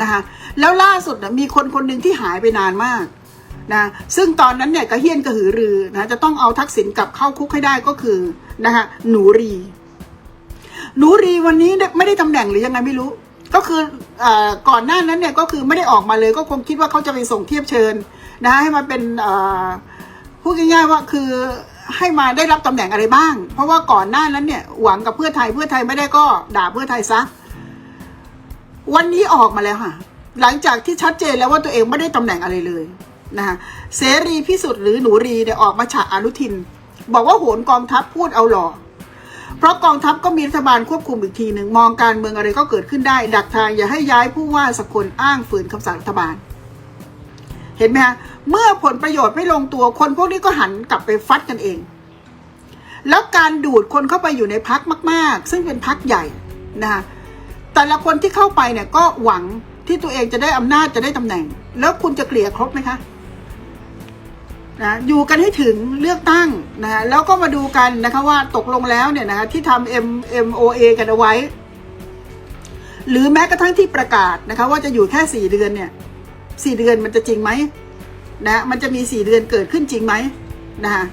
นะคะแล้วล่าสุดมีคนคนหนึ่งที่หายไปนานมากนะซึ่งตอนนั้นเนี่ยกระเฮี้ยนกระหือรือนะจะต้องเอาทักษิณกลับเข้าคุกให้ได้ก็คือนะคะหนูรี หนูรีวันนี้ไม่ได้ตำแหน่งหรือยังไงไม่รู้ ก็คืออก่อนหน้านั้นเนี่ยก็คือไม่ได้ออกมาเลย ก็คงคิดว่าเขาจะไปส่งเทียบเชิญนะให้มาเป็นพูดง่ายๆว่าคือให้มาได้รับตำแหน่งอะไรบ้าง เพราะว่าก่อนหน้านั้นเนี่ยหวังกับเพื่อไทยเพื่อไทยไม่ได้ก็ด่าเพื่อไทยซะ วันนี้ออกมาแล้วค่ะ หลังจากที่ชัดเจนแล้วว่าตัวเองไม่ได้ตำแหน่งอะไรเลยนะคะเสรีพิสุทธิ์หรือหนูรีเนี่ยออกมาฉะอนุทิน บอกว่าโหนกองทัพพูดเอาหล่อเพราะกองทัพก็มีรัฐบาลควบคุมอีกทีหนึ่งมองการเมืองอะไรก็เกิดขึ้นได้ ดักทางอย่าให้ย้ายผู้ว่าสักคนอ้างฝืนคำสั่งรัฐบาล เห็นไหมฮะเมื่อผลประโยชน์ไม่ลงตัวคนพวกนี้ก็หันกลับไปฟัดกันเอง แล้วการดูดคนเข้าไปอยู่ในพักมาก ๆ ซึ่งเป็นพักใหญ่นะคะ แต่ละคนที่เข้าไปเนี่ยก็หวังที่ตัวเองจะได้อำนาจจะได้ตำแหน่ง แล้วคุณจะเกลี่ยครบไหมคะนะอยู่กันให้ถึงเลือกตั้งนะฮะแล้วก็มาดูกันนะคะว่าตกลงแล้วเนี่ยนะคะที่ทำ M M O A กันเอาไว้ หรือแม้กระทั่งที่ประกาศนะคะว่าจะอยู่แค่สี่เดือนเนี่ยสี่เดือนมันจะจริงไหมนะมันจะมีสี่เดือนเกิดขึ้นจริงไหมนะคะ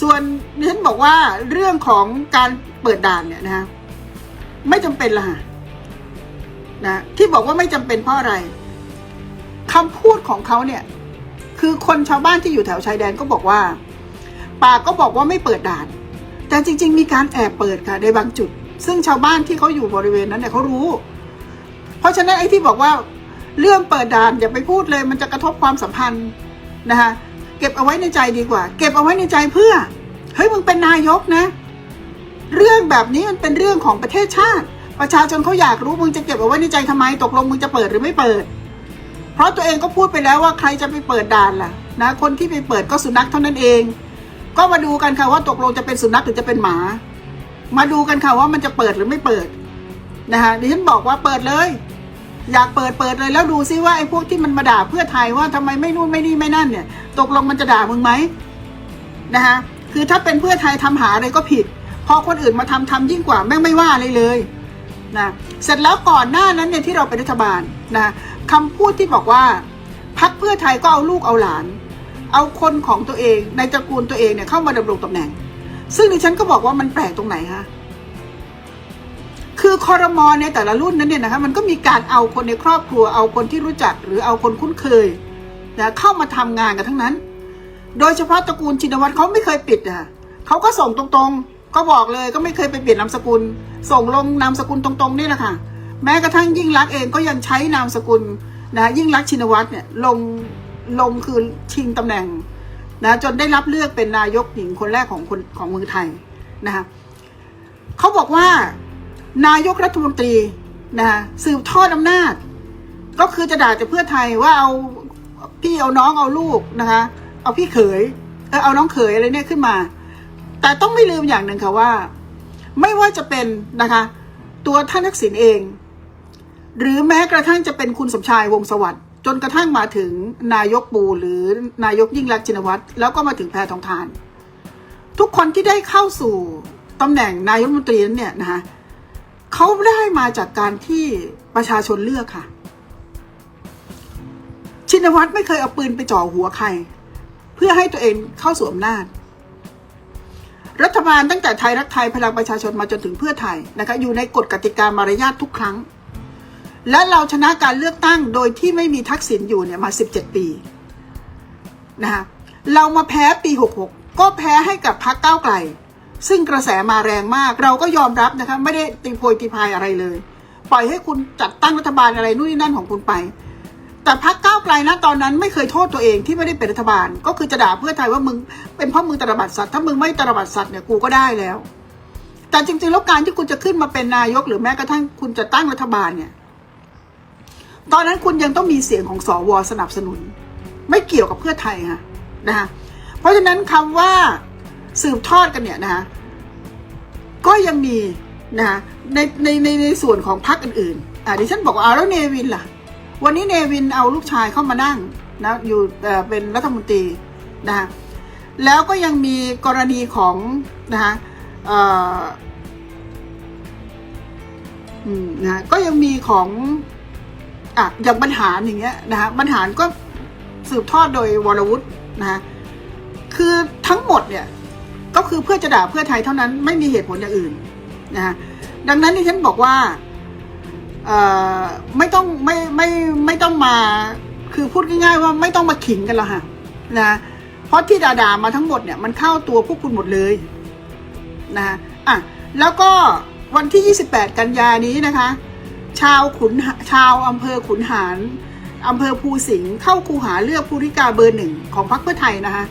ส่วนดิฉันบอกว่าเรื่องของการเปิดด่านเนี่ยนะคะ ไม่จำเป็นละ่ะนะที่บอกว่าไม่จำเป็นเพราะอะไรคำพูดของเขาเนี่ย คือคนชาวบ้านที่อยู่แถวชายแดนก็บอกว่า ป่าก็บอกว่าไม่เปิดด่าน แต่จริง ๆ มีการแอบเปิดค่ะในบางจุด ซึ่งชาวบ้านที่เขาอยู่บริเวณนั้นเนี่ยเขารู้ เพราะฉะนั้นไอ้ที่บอกว่าเรื่องเปิดด่านอย่าไปพูดเลย มันจะกระทบความสัมพันธ์นะคะเก็บเอาไว้ในใจดีกว่า เก็บเอาไว้ในใจเพื่อเฮ้ยมึงเป็นนายกนะ เรื่องแบบนี้มันเป็นเรื่องของประเทศชาติ ประชาชนเขาอยากรู้มึงจะเก็บเอาไว้ในใจทำไมตกลงมึงจะเปิดหรือไม่เปิด เพราะตัวเองก็พูดไปแล้วว่าใครจะไปเปิดด่านล่ะนะคนที่ไปเปิดก็สุนัขเท่านั้นเอง ก็มาดูกันค่ะว่าตกลงจะเป็นสุนัขหรือจะเป็นหมา มาดูกันค่ะว่ามันจะเปิดหรือไม่เปิดนะคะดิฉันบอกว่าเปิดเลย อยากเปิดเปิดเลยแล้วดูซิว่าไอ้พวกที่มันมาด่าเพื่อไทยว่าทำไมไม่นู่นไม่นี่ไม่นั่นเนี่ย ตกลงมันจะด่ามึงไหมนะคะคือถ้าเป็นเพื่อไทยทำหาอะไรก็ผิด พอคนอื่นมาทำทำยิ่งกว่าแม่งไม่ว่าอะไรเลยนะเสร็จแล้วก่อนหน้านั้นเนี่ยที่เราเป็นรัฐบาลนะคำพูดที่บอกว่าพักเพื่อไทยก็เอาลูกเอาหลาน เอาคนของตัวเองในตระกูลตัวเองเนี่ยเข้ามาดำรงตำแหน่ง ซึ่งดิฉันก็บอกว่ามันแปลกตรงไหนคะคือคอรมอในแต่ละรุ่นนั้นเนี่ยนะคะมันก็มีการเอาคนในครอบครัวเอาคนที่รู้จักหรือเอาคนคุ้นเคยนะเข้ามาทำงานกันทั้งนั้น โดยเฉพาะตระกูลชินวัตรเขาไม่เคยปิดอะเขาก็ส่งตรงๆ ก็บอกเลยก็ไม่เคยไปเปลี่ยนนามสกุล ส่งลงนามสกุลตรงๆนี่แหละค่ะ แม้กระทั่งยิ่งรักเองก็ยังใช้นามสกุลนะยิ่งรักชินวัตรเนี่ยลงลงคือชิงตำแหน่งนะจนได้รับเลือกเป็นนายกหญิงคนแรกของคนของเมืองไทยนะคะเขาบอกว่านายกรัฐมนตรีนะสืบทอดอำนาจ ก็คือจะด่าแต่เพื่อไทยว่าเอาพี่เอาน้องเอาลูกนะคะ เอาพี่เขยเออเอาน้องเขยอะไรเนี่ยขึ้นมา แต่ต้องไม่ลืมอย่างหนึ่งค่ะว่า ไม่ว่าจะเป็นนะคะ ตัวท่านทักษิณเอง หรือแม้กระทั่งจะเป็นคุณสมชายวงศสวัสด์จนกระทั่งมาถึงนายกปูหรือนายกยิ่งรักชินวัตรแล้วก็มาถึงแพทองทาน ทุกคนที่ได้เข้าสู่ตำแหน่งนายกรัฐมนตรีนั้นเนี่ยนะคะเขาได้มาจากการที่ประชาชนเลือกค่ะ ชินวัตรไม่เคยเอาปืนไปจ่อหัวใคร เพื่อให้ตัวเองเข้าสู่อำนาจ รัฐบาลตั้งแต่ไทยรักไทยพลังประชาชนมาจนถึงเพื่อไทยนะคะอยู่ในกฎกติกามารยาททุกครั้ง และเราชนะการเลือกตั้งโดยที่ไม่มีทักษิณอยู่เนี่ยมา 17 ปีนะคะเรามาแพ้ปี 66 ก็แพ้ให้กับพรรคก้าวไกล ซึ่งกระแสมาแรงมาก เราก็ยอมรับนะคะไม่ได้ตีโพยตีพายอะไรเลย ปล่อยให้คุณจัดตั้งรัฐบาลอะไรนู่นนี่นั่นของคุณไป แต่พรรคก้าวไกลนะตอนนั้นไม่เคยโทษตัวเองที่ไม่ได้เป็นรัฐบาล ก็คือจะด่าเพื่อไทยว่ามึงเป็นเพราะมึงตระบัดสัตว์ถ้ามึงไม่ตระบัดสัตว์เนี่ยกูก็ได้แล้ว แต่จริงๆแล้วการที่คุณจะขึ้นมาเป็นนายกหรือแม้กระทั่งคุณจะตั้งรัฐบาลเนี่ย ตอนนั้นคุณยังต้องมีเสียงของสวสนับสนุน ไม่เกี่ยวกับเพื่อไทยค่ะนะคะเพราะฉะนั้นคำว่าสืบทอดกันเนี่ยนะคะก็ยังมีนะคะในในในในส่วนของพรรคอื่นๆอ่าดิฉันบอกว่าเอาแล้วเนวินล่ะ วันนี้เนวินเอาลูกชายเข้ามานั่งนะอยู่เป็นรัฐมนตรีนะคะแล้วก็ยังมีกรณีของนะคะอืมนะก็ยังมีของอะอย่างบรรหารอย่างเงี้ยนะฮะบรรหารก็สืบทอดโดยวรวุฒินะฮะคือทั้งหมดเนี่ยก็คือเพื่อจะด่าเพื่อไทยเท่านั้นไม่มีเหตุผลอย่างอื่นนะฮะดังนั้นที่ฉันบอกว่า ไม่ต้องไม่ไม่ไม่ต้องมา คือพูดง่ายๆว่าไม่ต้องมาขิงกันแล้วค่ะนะเพราะที่ด่าๆมาทั้งหมดเนี่ยมันเข้าตัวพวกคุณหมดเลยนะอะแล้วก็วันที่ 28 กันยานี้นะคะ ชาวขุนชาวอำเภอขุนหารอำเภอภูสิงห์เข้าคูหาเลือกภูริกาเบอร์หนึ่งของพรรคเพื่อไทยนะคะ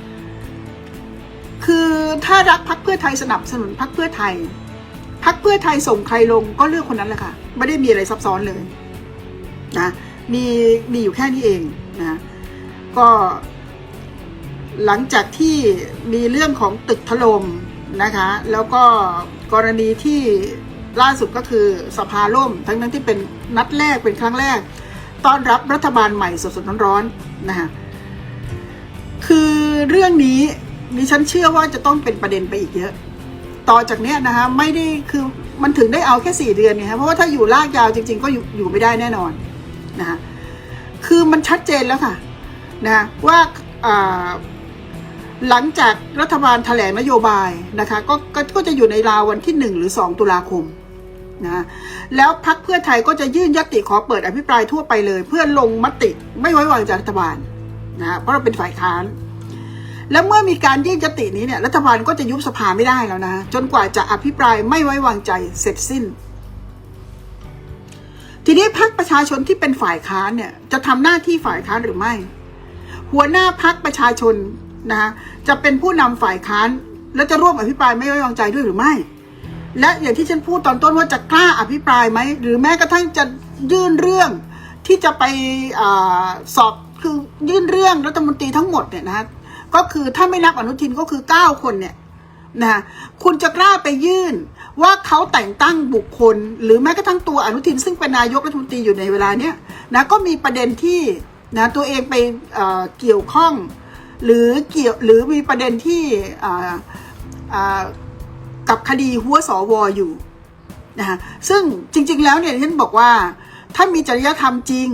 คือถ้ารักพรรคเพื่อไทยสนับสนุนพรรคเพื่อไทย พรรคเพื่อไทยส่งใครลงก็เลือกคนนั้นแหละค่ะ ไม่ได้มีอะไรซับซ้อนเลยนะมีมีอยู่แค่นี้เองนะก็หลังจากที่มีเรื่องของตึกถล่มนะคะ แล้วก็กรณีที่ล่าสุดก็คือสภาล่ม ทั้งนั้นที่เป็นนัดแรกเป็นครั้งแรก ต้อนรับรัฐบาลใหม่สดๆร้อนๆนะคะคือเรื่องนี้ดิฉันเชื่อว่าจะต้องเป็นประเด็นไปอีกเยอะ ต่อจากเนี้ยนะคะไม่ได้คือมันถึงได้เอาแค่สี่เดือนเนี่ยฮะเพราะว่าถ้าอยู่ลากยาวจริง ๆ ก็อยู่อยู่ไม่ได้แน่นอนนะคะคือมันชัดเจนแล้วค่ะนะว่าหลังจากรัฐบาลแถลงนโยบายนะคะก็ก็ก็จะอยู่ในราววันที่หนึ่งหรือสองตุลาคมนะแล้วพักเพื่อไทยก็จะยื่นยติขอเปิดอภิปรายทั่วไปเลย เพื่อลงมติไม่ไว้วางใจรัฐบาลนะเพราะเราเป็นฝ่ายค้าน แล้วเมื่อมีการยื่นยตินี้เนี่ยรัฐบาลก็จะยุบสภาไม่ได้แล้วนะ จนกว่าจะอภิปรายไม่ไว้วางใจเสร็จสิ้น ทีนี้พรรคประชาชนที่เป็นฝ่ายค้านเนี่ยจะทำหน้าที่ฝ่ายค้านหรือไม่ หัวหน้าพรรคประชาชนนะคะจะเป็นผู้นำฝ่ายค้าน และจะร่วมอภิปรายไม่ไว้วางใจด้วยหรือไม่ และอย่างที่ฉันพูดตอนต้นว่าจะกล้าอภิปรายไหมหรือแม้กระทั่งจะยื่นเรื่องที่จะไปอสอบคือยื่นเรื่องรัฐมนตรีทั้งหมดเนี่ยนะฮะ ก็คือถ้าไม่นับอนุทินก็คือ 9 คนเนี่ยนะคุณจะกล้าไปยื่นว่าเขาแต่งตั้งบุคคล หรือแม้กระทั่งตัวอนุทิน ซึ่งเป็นนายกรัฐมนตรีอยู่ในเวลาเนี้ยนะก็มีประเด็นที่นะตัวเองไปเเกี่ยวข้อง หรือเกี่ยวหรือมีประเด็นที่กับคดีหัวสวอยู่นะคะซึ่งจริง ๆ แล้วเนี่ยฉันบอกว่าถ้ามีจริยธรรมจริง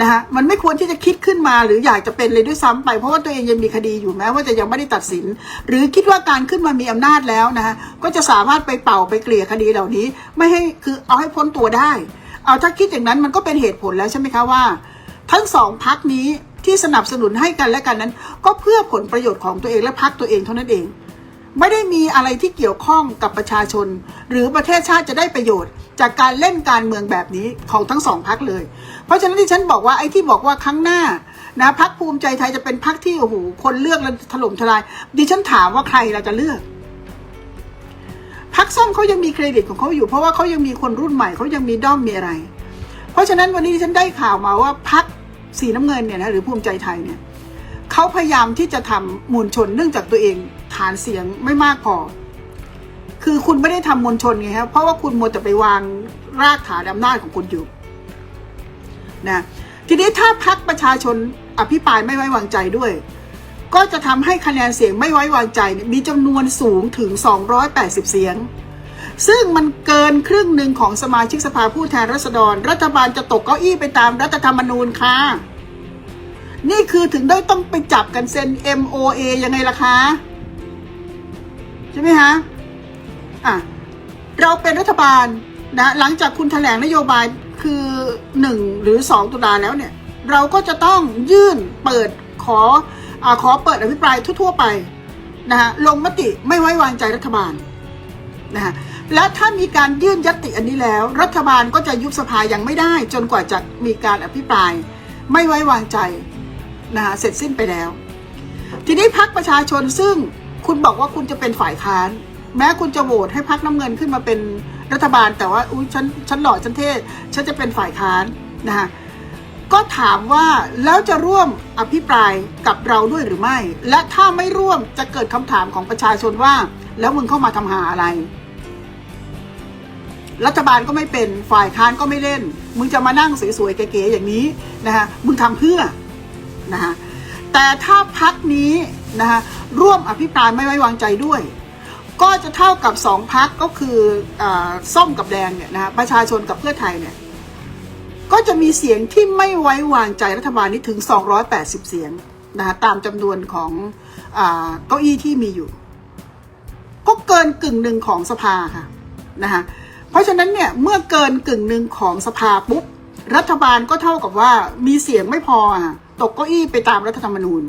นะคะมันไม่ควรที่จะคิดขึ้นมาหรืออยากจะเป็นเลยด้วยซ้ำไป เพราะว่าตัวเองยังมีคดีอยู่แม้ว่าจะยังไม่ได้ตัดสิน หรือคิดว่าการขึ้นมามีอำนาจแล้วนะคะก็จะสามารถไปเป่าไปเกลี่ยคดีเหล่านี้ ไม่ให้คือเอาให้พ้นตัวได้ เอาถ้าคิดอย่างนั้นมันก็เป็นเหตุผลแล้วใช่ไหมคะว่า ทั้งสองพักนี้ที่สนับสนุนให้กันและกันนั้น ก็เพื่อผลประโยชน์ของตัวเองและพักตัวเองเท่านั้นเอง ไม่ได้มีอะไรที่เกี่ยวข้องกับประชาชน หรือประเทศชาติจะได้ประโยชน์ จากการเล่นการเมืองแบบนี้ของทั้งสองพักเลย เพราะฉะนั้นที่ฉันบอกว่าไอ้ที่บอกว่าครั้งหน้านะพักภูมิใจไทยจะเป็นพักที่โอ้โหคนเลือกแล้วถล่มทลาย ดิฉันถามว่าใครเราจะเลือกพักส้มเขายังมีเครดิตของเขาอยู่ เพราะว่าเขายังมีคนรุ่นใหม่เขายังมีด้อมมีอะไร เพราะฉะนั้นวันนี้ฉันได้ข่าวมาว่าพักสีน้ำเงินเนี่ยนะหรือภูมิใจไทยเนี่ยเขาพยายามที่จะทำมวลชนเนื่องจากตัวเอง ฐานเสียงไม่มากพอ คือคุณไม่ได้ทำมวลชนไงครับเพราะว่าคุณมัวแต่ไปวางรากฐานอำนาจของคุณอยู่นะทีนี้ถ้าพักประชาชนอภิปรายไม่ไว้วางใจด้วย ก็จะทำให้คะแนนเสียงไม่ไว้วางใจมีจำนวนสูงถึง 280 เสียง ซึ่งมันเกินครึ่งหนึ่งของสมาชิกสภาผู้แทนราษฎร รัฐบาลจะตกเก้าอี้ไปตามรัฐธรรมนูญค่ะนี่คือถึงได้ต้องไปจับกันเซ็น MOA ยังไงล่ะคะ ใช่ไหมคะอะเราเป็นรัฐบาลนะหลังจากคุณแถลงนโยบายคือหนึ่งหรือสองตุลาแล้วเนี่ย เราก็จะต้องยื่นเปิดขออาขอเปิดอภิปรายทั่ว ๆ ไปนะฮะลงมติไม่ไว้วางใจรัฐบาลนะฮะและถ้ามีการยื่นยติอันนี้แล้ว รัฐบาลก็จะยุบสภายังไม่ได้ จนกว่าจะมีการอภิปราย ไม่ไว้วางใจนะฮะเสร็จสิ้นไปแล้ว ทีนี้พักประชาชนซึ่ง คุณบอกว่าคุณจะเป็นฝ่ายค้าน แม้คุณจะโหวตให้พักน้ำเงินขึ้นมาเป็นรัฐบาล แต่ว่าอุ้ยฉันฉันหล่อฉันเท่ฉันจะเป็นฝ่ายค้านนะฮะก็ถามว่าแล้วจะร่วมอภิปรายกับเราด้วยหรือไม่ และถ้าไม่ร่วมจะเกิดคำถามของประชาชนว่า แล้วมึงเข้ามาทำหาอะไร รัฐบาลก็ไม่เป็นฝ่ายค้านก็ไม่เล่น มึงจะมานั่งสวยๆเก๋ๆอย่างนี้นะฮะมึงทำเพื่อนะฮะแต่ถ้าพักนี้ นะฮะร่วมอภิปรายไม่ไว้วางใจด้วย ก็จะเท่ากับสองพักก็คืออส้มกับแดงเนี่ยนะฮะประชาชนกับเพื่อไทยเนี่ยก็จะมีเสียงที่ไม่ไว้วางใจรัฐบาลนี้ถึง 280 เสียงนะคะตามจำนวนของเก้าอี้ที่มีอยู่ ก็เกินกึ่งหนึ่งของสภาค่ะนะคะเพราะฉะนั้นเนี่ยเมื่อเกินกึ่งหนึ่งของสภาปุ๊บรัฐบาลก็เท่ากับว่ามีเสียงไม่พอตกเก้าอี้ไปตามรัฐธรรมนูญ